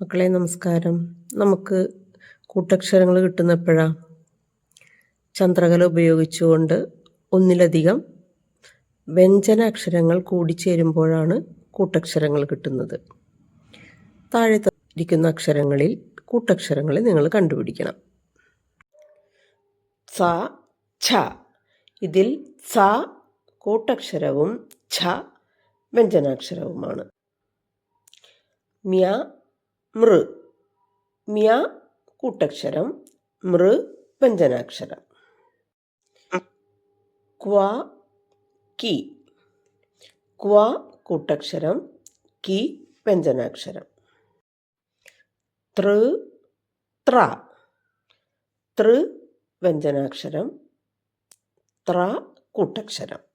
മക്കളെ നമസ്കാരം. നമുക്ക് കൂട്ടക്ഷരങ്ങൾ കിട്ടുന്ന എപ്പോഴാ ചന്ദ്രകല ഉപയോഗിച്ചുകൊണ്ട് ഒന്നിലധികം വ്യഞ്ജന വ്യഞ്ജനാക്ഷരങ്ങൾ കൂടിച്ചേരുമ്പോഴാണ് കൂട്ടക്ഷരങ്ങൾ കിട്ടുന്നത്. താഴെ ഇരിക്കുന്ന അക്ഷരങ്ങളിൽ കൂട്ടക്ഷരങ്ങളെ നിങ്ങൾ കണ്ടുപിടിക്കണം. സ ഛ. ഇതിൽ സ കൂട്ടക്ഷരവും ഛ വ്യഞ്ജനാക്ഷരവുമാണ്. മ്യ മൃ. മ്യ കൂട്ടക്ഷരം. മൃ വ്യഞ്ജനാക്ഷരം. ക്വ കി. ക്വ കൂട്ടക്ഷരം. കി വ്യഞ്ജനാക്ഷരം. തൃ ത്ര. തൃ വ്യഞ്ജനാക്ഷരം. ത്ര കൂട്ടക്ഷരം.